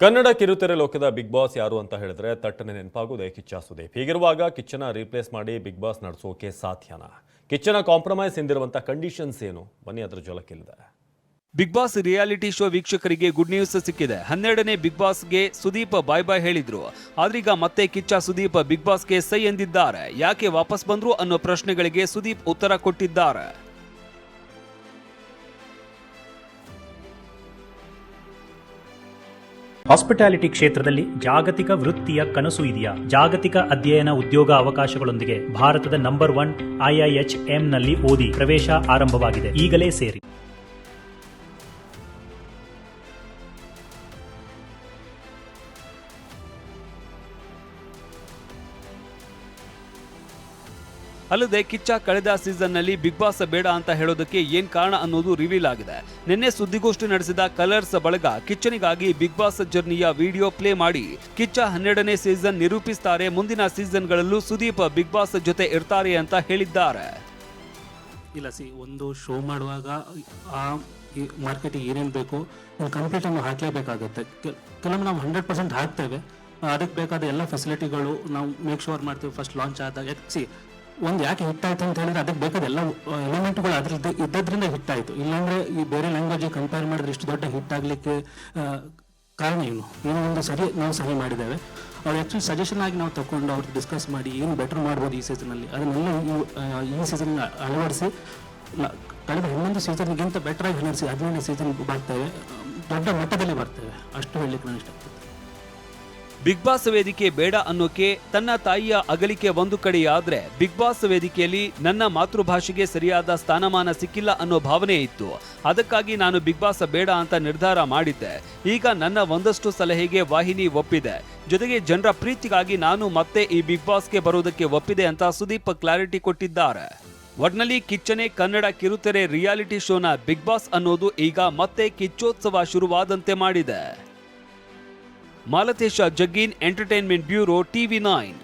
ಕನ್ನಡ ಕಿರುತೆರೆ ಲೋಕದ big boss ಯಾರು ಅಂತ ಹೇಳಿದ್ರೆ ತಟ್ಟನೆ ನೆನಪಾಗುವುದೇ ಕಿಚ್ಚ ಸುದೀಪ್ ಹೀಗಿರುವಾಗ ಕಿಚ್ಚನ ರೀಪ್ಲೇಸ್ ಮಾಡಿ ಬಿಗ್ ಬಾಸ್ ನಡೆಸೋಕೆ ಸಾಧ್ಯನಾ? ಕಿಚ್ಚನ ಕಾಂಪ್ರಮೈಸ್ ಎಂದಿರುವಂಥ ಕಂಡೀಷನ್ಸ್ ಏನು? ಬನ್ನಿ ಅದರ ಜೊಲಕ್ಕಿಲ್ಲದೆ ಬಿಗ್ ಬಾಸ್ ರಿಯಾಲಿಟಿ ಶೋ ವೀಕ್ಷಕರಿಗೆ ಗುಡ್ ನ್ಯೂಸ್ ಸಿಕ್ಕಿದೆ. ಹನ್ನೆರಡನೇ ಬಿಗ್ ಬಾಸ್ಗೆ ಸುದೀಪ್ ಬಾಯ್ ಬಾಯ್ ಹೇಳಿದ್ರು. ಆದ್ರೀಗ ಮತ್ತೆ ಕಿಚ್ಚ ಸುದೀಪ್ ಬಿಗ್ ಬಾಸ್ಗೆ ಸೈ ಎಂದಿದ್ದಾರೆ. ಯಾಕೆ ವಾಪಸ್ ಬಂದ್ರು ಅನ್ನೋ ಪ್ರಶ್ನೆಗಳಿಗೆ ಸುದೀಪ್ ಉತ್ತರ ಕೊಟ್ಟಿದ್ದಾರೆ. ಹಾಸ್ಪಿಟಾಲಿಟಿ ಕ್ಷೇತ್ರದಲ್ಲಿ ಜಾಗತಿಕ ವೃತ್ತಿಯ ಕನಸು ಇದೆಯಾ? ಜಾಗತಿಕ ಅಧ್ಯಯನ ಉದ್ಯೋಗ ಅವಕಾಶಗಳೊಂದಿಗೆ ಭಾರತದ ನಂಬರ್ ಒನ್ ಐಐಎಚ್ನಲ್ಲಿ ಓದಿ ಪ್ರವೇಶ ಆರಂಭವಾಗಿದೆ. ಈಗಲೇ ಸೇರಿ. ಅಲ್ಲದೆ ಕಿಚ್ಚ ಕಳೆದ ಸೀಸನ್ನಲ್ಲಿ ಬಿಗ್ ಬಾಸ್ ಬೇಡ ಅಂತ ಹೇಳೋದಕ್ಕೆ ಏನ್ ಕಾರಣ ಅನ್ನೋದು ರಿವೀಲ್ ಆಗಿದೆ. ನಿನ್ನೆ ಸುದ್ದಿಗೋಷ್ಠಿ ನಡೆಸಿದ ಕಲರ್ಸ್ ಬಳಗ ಕಿಚ್ಚನಿಗಾಗಿ ಬಿಗ್ ಬಾಸ್ ಜರ್ನಿಯ ವಿಡಿಯೋ ಪ್ಲೇ ಮಾಡಿ ಕಿಚ್ಚ ಹನ್ನೆರಡನೇ ಸೀಸನ್ ನಿರೂಪಿಸ್ತಾರೆ, ಮುಂದಿನ ಸೀಸನ್ಗಳಲ್ಲೂ ಸುದೀಪ್ ಬಿಗ್ ಬಾಸ್ ಜೊತೆ ಇರ್ತಾರೆ ಅಂತ ಹೇಳಿದ್ದಾರೆ. ಇಲ್ಲ ಸಿ ಒಂದು ಶೋ ಮಾಡುವಾಗ ಆ ಮಾರ್ಕೆಟಿಗೆ ಏನೇನು ಬೇಕು ಕಂಪ್ಲೀಟ್ ನಾವು ಹಾಕಲೇಬೇಕಾಗುತ್ತೆ. ಕೆಲವೊಮ್ಮೆ ನಾವು ಹಂಡ್ರೆಡ್ ಪರ್ಸೆಂಟ್ ಹಾಕ್ತೇವೆ. ಅದಕ್ಕೆ ಬೇಕಾದ ಎಲ್ಲ ಫೆಸಿಲಿಟಿಗಳು ನಾವು ಮೇಕ್ ಶೋರ್ ಮಾಡ್ತೀವಿ. ಫಸ್ಟ್ ಲಾಂಚ್ ಆದಾಗ ಸಿ ಒಂದು ಯಾಕೆ ಹಿಟ್ ಆಯ್ತು ಅಂತ ಹೇಳಿದ್ರೆ ಅದಕ್ಕೆ ಬೇಕಾದ ಎಲ್ಲ ಎಲಿಮೆಂಟ್ಗಳು ಅದ್ರದ್ದು ಇದ್ದದ್ರಿಂದ ಹಿಟ್ ಇಲ್ಲಾಂದರೆ ಈ ಬೇರೆ ಲ್ಯಾಂಗ್ವೇಜಿಗೆ ಕಂಪೇರ್ ಮಾಡಿದ್ರೆ ಇಷ್ಟು ದೊಡ್ಡ ಹಿಟ್ ಆಗಲಿಕ್ಕೆ ಕಾರಣ ಏನು? ಏನೋ ಒಂದು ಸರಿ ನಾವು ಸಹಿ ಮಾಡಿದ್ದೇವೆ. ಅವ್ರು ಆ್ಯಕ್ಚುಲಿ ಸಜೆಷನ್ ಆಗಿ ನಾವು ತಗೊಂಡು ಅವ್ರಿಗೆ ಡಿಸ್ಕಸ್ ಮಾಡಿ ಏನು ಬೆಟರ್ ಮಾಡ್ಬೋದು ಈ ಸೀಸನಲ್ಲಿ ಅದನ್ನೆಲ್ಲ ಈ ಸೀಸನ್ ಅಳವಡಿಸಿ ಕಳೆದ ಹನ್ನೊಂದು ಸೀಸನ್ಗಿಂತ ಬೆಟರ್ ಆಗಿ ಹನ್ನೆರಡು ಹದಿನೈದನೇ ಸೀಸನ್ ಬರ್ತೇವೆ ದೊಡ್ಡ ಮಟ್ಟದಲ್ಲಿ ಬರ್ತೇವೆ ಅಷ್ಟು ಹೇಳಲಿಕ್ಕೆ ನಾನು ಇಷ್ಟಪಡ್ತೇನೆ. ಬಿಗ್ ಬಾಸ್ ವೇದಿಕೆ ಬೇಡ ಅನ್ನೋಕೆ ತನ್ನ ತಾಯಿಯ ಅಗಲಿಕೆ ಒಂದು ಕಡೆಯಾದ್ರೆ ಬಿಗ್ ಬಾಸ್ ವೇದಿಕೆಯಲ್ಲಿ ನನ್ನ ಮಾತೃಭಾಷೆಗೆ ಸರಿಯಾದ ಸ್ಥಾನಮಾನ ಸಿಕ್ಕಿಲ್ಲ ಅನ್ನೋ ಭಾವನೆ ಇತ್ತು. ಅದಕ್ಕಾಗಿ ನಾನು ಬಿಗ್ ಬಾಸ್ ಬೇಡ ಅಂತ ನಿರ್ಧಾರ ಮಾಡಿದ್ದೆ. ಈಗ ನನ್ನ ಒಂದಷ್ಟು ಸಲಹೆಗೆ ವಾಹಿನಿ ಒಪ್ಪಿದೆ. ಜೊತೆಗೆ ಜನರ ಪ್ರೀತಿಗಾಗಿ ನಾನು ಮತ್ತೆ ಈ ಬಿಗ್ ಬಾಸ್ಗೆ ಬರೋದಕ್ಕೆ ಒಪ್ಪಿದೆ ಅಂತ ಸುದೀಪ್ ಕ್ಲಾರಿಟಿ ಕೊಟ್ಟಿದ್ದಾರೆ. ಒಟ್ನಲ್ಲಿ ಕಿಚ್ಚನೆ ಕನ್ನಡ ಕಿರುತೆರೆ ರಿಯಾಲಿಟಿ ಶೋನ ಬಿಗ್ ಬಾಸ್ ಅನ್ನೋದು ಈಗ ಮತ್ತೆ ಕಿಚ್ಚೋತ್ಸವ ಶುರುವಾದಂತೆ ಮಾಡಿದೆ. Malatesha ಜಗ್ಗೀನ್ entertainment bureau TV nine.